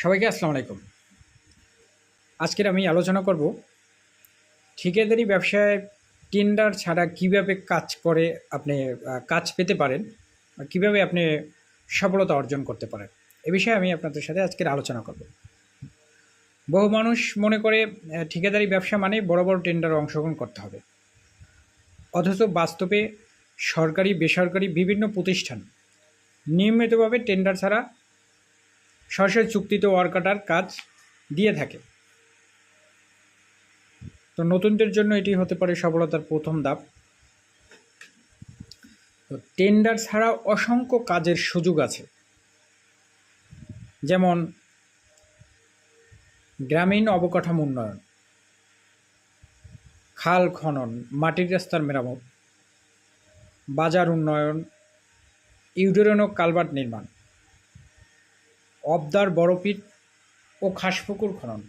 সবাইকে আসসালামু আলাইকুম। আজকের আমি আলোচনা করব ঠিকাদারি ব্যবসায় টেন্ডার ছাড়া কীভাবে কাজ করে আপনি কাজ পেতে পারেন কীভাবে আপনি সফলতা অর্জন করতে পারেন এ বিষয়ে আমি আপনাদের সাথে আজকের আলোচনা করব। বহু মানুষ মনে করে ঠিকাদারি ব্যবসা মানে বড় বড় টেন্ডারে অংশগ্রহণ করতে হবে। অথচ বাস্তবে সরকারি, বেসরকারি বিভিন্ন প্রতিষ্ঠান নিয়মিতভাবে টেন্ডার ছাড়া সরাসরি চুক্তিতে ওয়ার্কাটার কাজ দিয়ে থাকে। তো নতুনদের জন্য এটি হতে পারে সফলতার প্রথম ধাপ। তো টেন্ডার ছাড়া অসংখ্য কাজের সুযোগ আছে। যেমন গ্রামীণ অবকাঠামো উন্নয়ন, খাল খনন, মাটির রাস্তার মেরামত, বাজার উন্নয়ন ইউডোরেনো কালভার্ট নির্মাণ। অবদার বড়পীঠ ও খাসপুকুর খনন।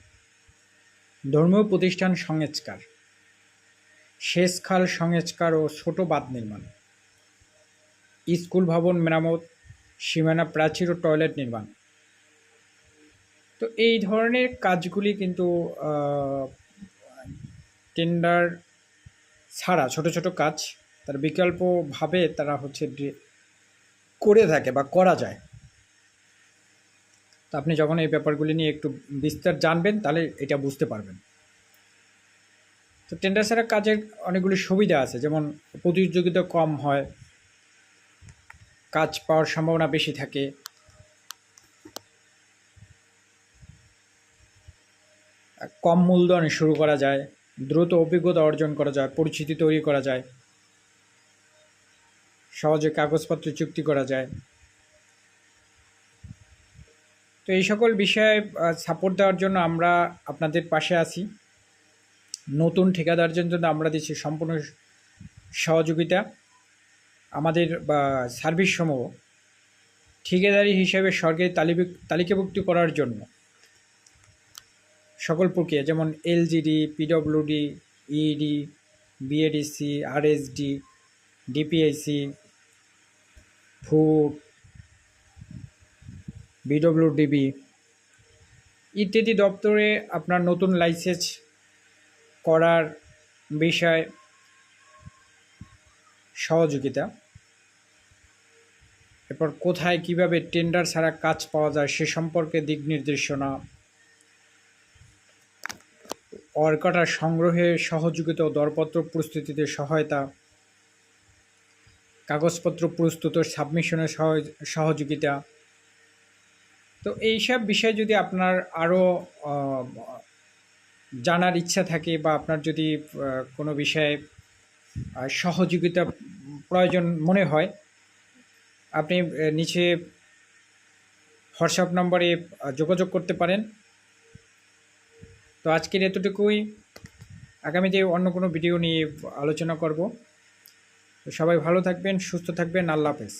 ধর্মীয় প্রতিষ্ঠান সংস্কার। শেষখাল সংস্কার ও ছোট বাঁধ নির্মাণ। স্কুল ভবন মেরামত, সীমানা প্রাচীর ও টয়লেট নির্মাণ। তো এই ধরনের কাজগুলি কিন্তু টেন্ডার ছাড়া, ছোট ছোট কাজ, তার বিকল্পভাবে তারা হচ্ছে করে থাকে বা করা যায়। তো আপনি যখন এই ব্যাপারগুলি নিয়ে একটু বিস্তার জানবেন, তাহলে এটা বুঝতে পারবেন। তো টেন্ডার ছাড়া কাজের অনেকগুলি সুবিধা আছে, যেমন প্রতিযোগিতা কম হয়, কাজ পাওয়ার সম্ভাবনা বেশি থাকে। কম মূলধনে শুরু করা যায়, দ্রুত অভিজ্ঞতা অর্জন করা যায়, পরিচিতি তৈরি করা যায়, সহজে কাগজপত্র চুক্তি করা যায়। তো এই সকল বিষয়ে সাপোর্ট দেওয়ার জন্য আমরা আপনাদের পাশে আছি। নতুন ঠিকাদারদের জন্য আমরা দিচ্ছি সম্পূর্ণ সহযোগিতা। আমাদের সার্ভিস সমূহ ঠিকাদারি হিসেবে সরকারি তালিকাভুক্তি করার জন্য। সকল প্রক্রিয়া, যেমন LGD PWD ED BADC RSD DPIC food BWDB ইত্যাদি দপ্তরে আপনার নতুন লাইসেন্স করার বিষয় সহযোগিতা। এরপর কোথায় কীভাবে টেন্ডার ছাড়া কাজ পাওয়া যায় সে সম্পর্কে দিক নির্দেশনা। অর্কাটার সংগ্রহে সহযোগিতা ও দরপত্র প্রস্তুতিতে সহায়তা। কাগজপত্র প্রস্তুত সাবমিশনের সহযোগিতা। তো এইসব বিষয়ে যদি আপনার আরও জানার ইচ্ছা থাকে বা আপনার যদি কোনো বিষয়ে সহযোগিতা প্রয়োজন মনে হয়, আপনি নিচে হোয়াটসঅ্যাপ নম্বরে যোগাযোগ করতে পারেন। তো আজকের এতটুকুই। আগামীতে অন্য কোনো ভিডিও নিয়ে আলোচনা করব। তো সবাই ভালো থাকবেন, সুস্থ থাকবেন, আল্লাহ হাফেজ।